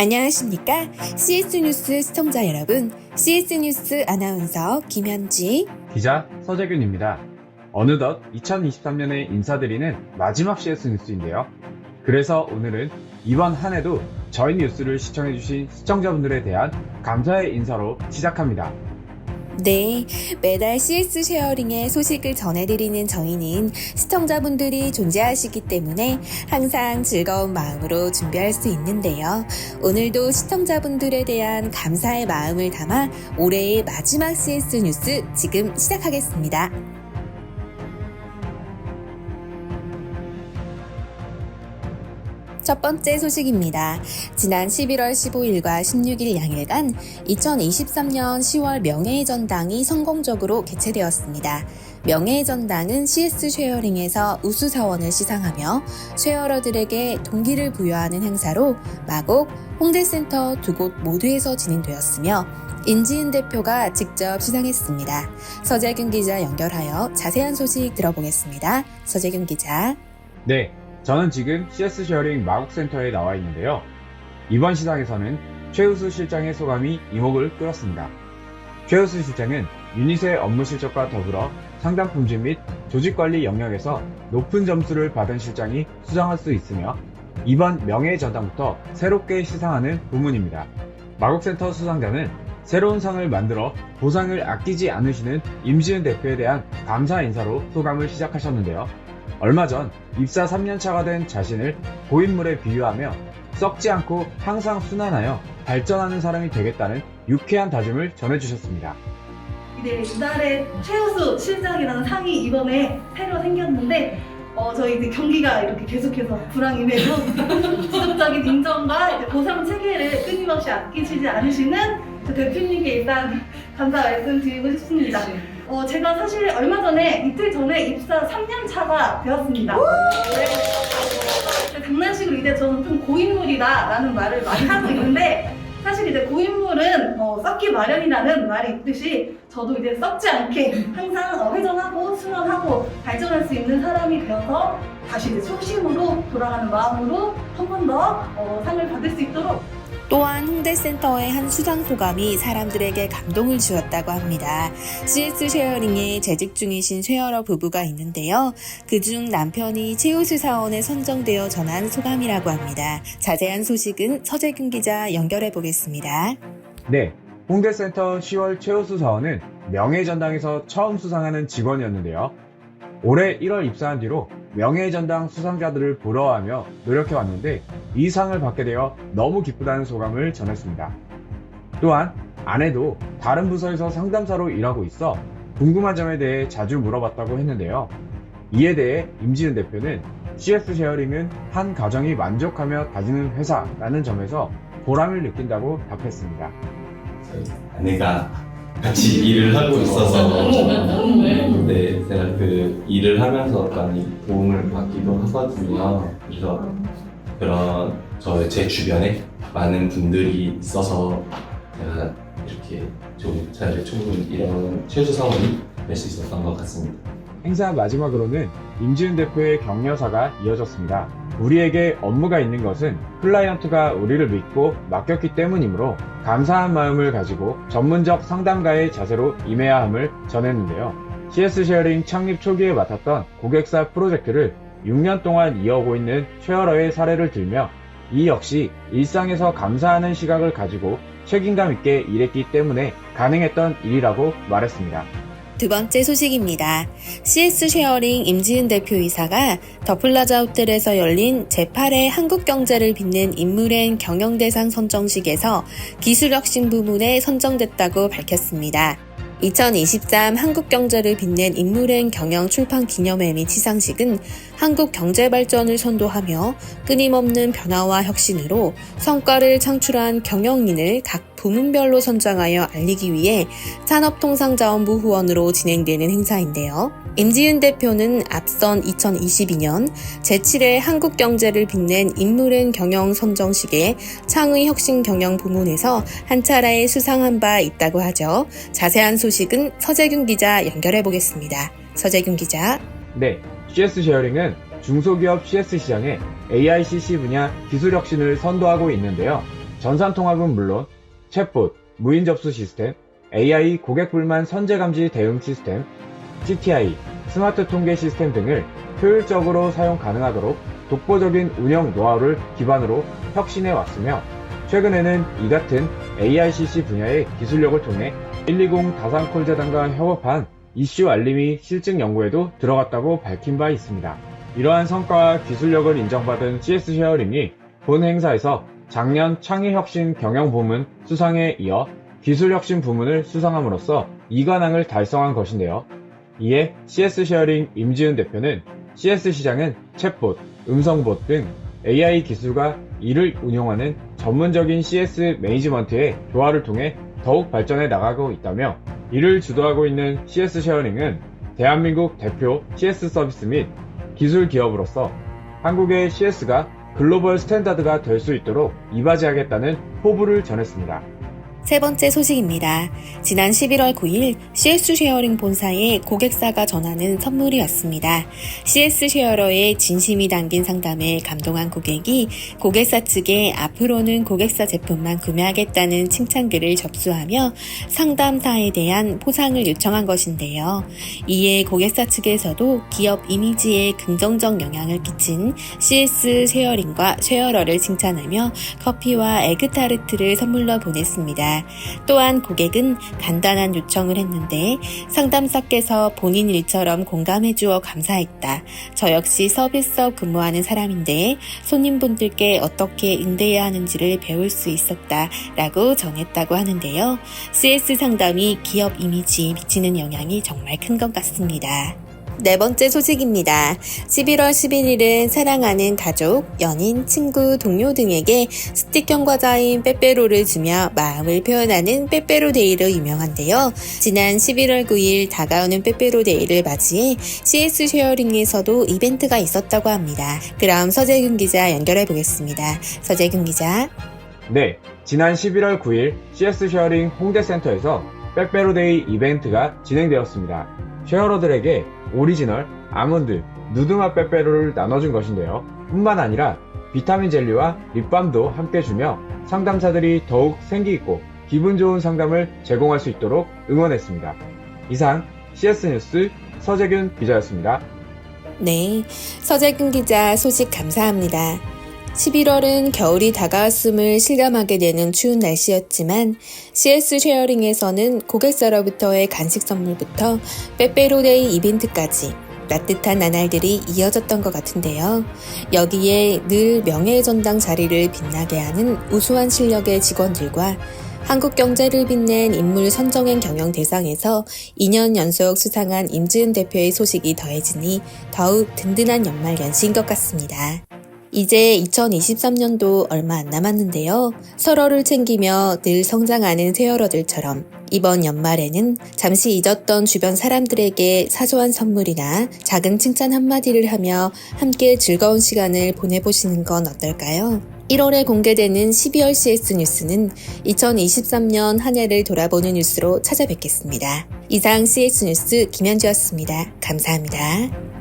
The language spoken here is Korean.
안녕하십니까? CS 뉴스 시청자 여러분, CS 뉴스 아나운서 김현지. 기자 서재균입니다. 어느덧 2023년에 인사드리는 마지막 CS 뉴스인데요. 그래서 오늘은 이번 한 해도 저희 뉴스를 시청해주신 시청자분들에 대한 감사의 인사로 시작합니다. 네, 매달 CS 쉐어링의 소식을 전해드리는 저희는 시청자분들이 존재하시기 때문에 항상 즐거운 마음으로 준비할 수 있는데요. 오늘도 시청자분들에 대한 감사의 마음을 담아 올해의 마지막 CS 뉴스 지금 시작하겠습니다. 첫 번째 소식입니다. 지난 11월 15일과 16일 양일간 2023년 10월 명예의 전당이 성공적으로 개최되었습니다. 명예의 전당은 CS 쉐어링에서 우수 사원을 시상하며 쉐어러들에게 동기를 부여하는 행사로 마곡, 홍대센터 두 곳 모두에서 진행되었으며 인지은 대표가 직접 시상했습니다. 서재균 기자 연결하여 자세한 소식 들어보겠습니다. 서재균 기자. 네, 저는 지금 CS 쉐어링 마곡센터에 나와 있는데요. 이번 시상에서는 최우수 실장의 소감이 이목을 끌었습니다. 최우수 실장은 유닛의 업무 실적과 더불어 상담 품질 및 조직 관리 영역에서 높은 점수를 받은 실장이 수상할 수 있으며 이번 명예의 전당부터 새롭게 시상하는 부문입니다. 마곡센터 수상자는 새로운 상을 만들어 보상을 아끼지 않으시는 임지은 대표에 대한 감사 인사로 소감을 시작하셨는데요. 얼마 전 입사 3년차가 된 자신을 고인물에 비유하며 썩지 않고 항상 순환하여 발전하는 사람이 되겠다는 유쾌한 다짐을 전해주셨습니다. 네, 이달의 최우수 실장이라는 상이 이번에 새로 생겼는데 어, 저희 이제 경기가 이렇게 계속해서 불황임에도 지속적인 인정과 이제 보상 체계를 끊임없이 아끼시지 않으시는 저 대표님께 일단 감사 말씀드리고 싶습니다. 어, 제가 사실 얼마 전에 이틀 전에 입사 3년 차가 되었습니다. 네. 장난식으로 이제 저는 좀 고인물이다라는 말을 많이 하고 있는데 사실 이제 고인물은 어, 썩기 마련이라는 말이 있듯이 저도 이제 썩지 않게 항상 어, 회전하고 순환하고 발전할 수 있는 사람이 되어서 다시 이제 초심으로 돌아가는 마음으로 한 번더 어, 상을 받을 수 있도록 또한 홍대센터의 한 수상 소감이 사람들에게 감동을 주었다고 합니다. CS 쉐어링에 재직 중이신 쉐어러 부부가 있는데요. 그중 남편이 최우수 사원에 선정되어 전한 소감이라고 합니다. 자세한 소식은 서재균 기자 연결해 보겠습니다. 네, 홍대센터 10월 최우수 사원은 명예전당에서 처음 수상하는 직원이었는데요. 올해 1월 입사한 뒤로 명예전당 수상자들을 부러워하며 노력해왔는데 이 상을 받게 되어 너무 기쁘다는 소감을 전했습니다. 또한 아내도 다른 부서에서 상담사로 일하고 있어 궁금한 점에 대해 자주 물어봤다고 했는데요. 이에 대해 임지은 대표는 CS 쉐어링은 한 가정이 만족하며 다니는 회사라는 점에서 보람을 느낀다고 답했습니다. 아내가 같이 일을 하고 있어서 네, 제가 그 일을 하면서 많이 도움을 받기도 하거든요. 그래서 그런 저 제 주변에 많은 분들이 있어서 제가 이렇게 좋은 자리를 충분히 이런 최우수 사원이 될수 있었던 것 같습니다. 행사 마지막으로는 임지은 대표의 격려사가 이어졌습니다. 우리에게 업무가 있는 것은 클라이언트가 우리를 믿고 맡겼기 때문이므로 감사한 마음을 가지고 전문적 상담가의 자세로 임해야 함을 전했는데요. CS 쉐어링 창립 초기에 맡았던 고객사 프로젝트를 6년 동안 이어오고 있는 쉐어러의 사례를 들며 이 역시 일상에서 감사하는 시각을 가지고 책임감 있게 일했기 때문에 가능했던 일이라고 말했습니다. 두 번째 소식입니다. CS 쉐어링 임지은 대표이사가 더 플라자 호텔에서 열린 제8회 한국 경제를 빛낸 인물앤 경영대상 선정식에서 기술혁신 부문에 선정됐다고 밝혔습니다. 2023 한국 경제를 빛낸 인물앤 경영 출판 기념회 및 시상식은 한국 경제 발전을 선도하며 끊임없는 변화와 혁신으로 성과를 창출한 경영인을 각 부문별로 선정하여 알리기 위해 산업통상자원부 후원으로 진행되는 행사인데요. 임지은 대표는 앞선 2022년 제7회 한국 경제를 빛낸 인물앤 경영 선정식에 창의 혁신 경영 부문에서 한 차례 수상한 바 있다고 하죠. 자세한 소식은 서재균 기자 연결해 보겠습니다. 서재균 기자. 네, CS 쉐어링은 중소기업 CS 시장에 AICC 분야 기술 혁신을 선도하고 있는데요. 전산 통합은 물론 챗봇, 무인 접수 시스템, AI 고객 불만 선제 감지 대응 시스템, CTI, 스마트 통계 시스템 등을 효율적으로 사용 가능하도록 독보적인 운영 노하우를 기반으로 혁신해 왔으며 최근에는 이 같은 AICC 분야의 기술력을 통해 120 다산콜 재단과 협업한 이슈 알림이 실증 연구에도 들어갔다고 밝힌 바 있습니다. 이러한 성과와 기술력을 인정받은 CS 쉐어링이 본 행사에서 작년 창의혁신 경영부문 수상에 이어 기술혁신 부문을 수상함으로써 이관왕을 달성한 것인데요. 이에 CS 쉐어링 임지은 대표는 CS 시장은 챗봇, 음성봇 등 AI 기술과 이를 운용하는 전문적인 CS 매니지먼트의 조화를 통해 더욱 발전해 나가고 있다며 이를 주도하고 있는 CS 쉐어링은 대한민국 대표 CS 서비스 및 기술 기업으로서 한국의 CS가 글로벌 스탠다드가 될 수 있도록 이바지하겠다는 포부를 전했습니다. 세 번째 소식입니다. 지난 11월 9일 CS 쉐어링 본사에 고객사가 전하는 선물이었습니다. CS 쉐어러의 진심이 담긴 상담에 감동한 고객이 고객사 측에 앞으로는 고객사 제품만 구매하겠다는 칭찬글을 접수하며 상담사에 대한 포상을 요청한 것인데요. 이에 고객사 측에서도 기업 이미지에 긍정적 영향을 끼친 CS 쉐어링과 쉐어러를 칭찬하며 커피와 에그타르트를 선물로 보냈습니다. 또한 고객은 간단한 요청을 했는데 상담사께서 본인 일처럼 공감해 주어 감사했다. 저 역시 서비스업 근무하는 사람인데 손님분들께 어떻게 응대해야 하는지를 배울 수 있었다. 라고 전했다고 하는데요. CS 상담이 기업 이미지에 미치는 영향이 정말 큰 것 같습니다. 네 번째 소식입니다. 11월 11일은 사랑하는 가족, 연인, 친구, 동료 등에게 스틱형 과자인 빼빼로를 주며 마음을 표현하는 빼빼로 데이로 유명한데요. 지난 11월 9일 다가오는 빼빼로 데이를 맞이해 CS 쉐어링에서도 이벤트가 있었다고 합니다. 그럼 서재균 기자 연결해 보겠습니다. 서재균 기자. 네, 지난 11월 9일 CS 쉐어링 홍대센터에서 빼빼로데이 이벤트가 진행되었습니다. 쉐어러들에게 오리지널, 아몬드, 누드맛 빼빼로를 나눠준 것인데요. 뿐만 아니라 비타민 젤리와 립밤도 함께 주며 상담사들이 더욱 생기있고 기분 좋은 상담을 제공할 수 있도록 응원했습니다. 이상 CS 뉴스 서재균 기자였습니다. 네, 서재근 기자 소식 감사합니다. 11월은 겨울이 다가왔음을 실감하게 되는 추운 날씨였지만 CS 쉐어링에서는 고객사로부터의 간식 선물부터 빼빼로데이 이벤트까지 따뜻한 나날들이 이어졌던 것 같은데요. 여기에 늘 명예의 전당 자리를 빛나게 하는 우수한 실력의 직원들과 한국 경제를 빛낸 인물 선정행 경영 대상에서 2년 연속 수상한 임지은 대표의 소식이 더해지니 더욱 든든한 연말 연시인 것 같습니다. 이제 2023년도 얼마 안 남았는데요. 서로를 챙기며 늘 성장하는 세월어들처럼 이번 연말에는 잠시 잊었던 주변 사람들에게 사소한 선물이나 작은 칭찬 한마디를 하며 함께 즐거운 시간을 보내보시는 건 어떨까요? 1월에 공개되는 12월 CS 뉴스는 2023년 한 해를 돌아보는 뉴스로 찾아뵙겠습니다. 이상 CS 뉴스 김현주였습니다. 감사합니다.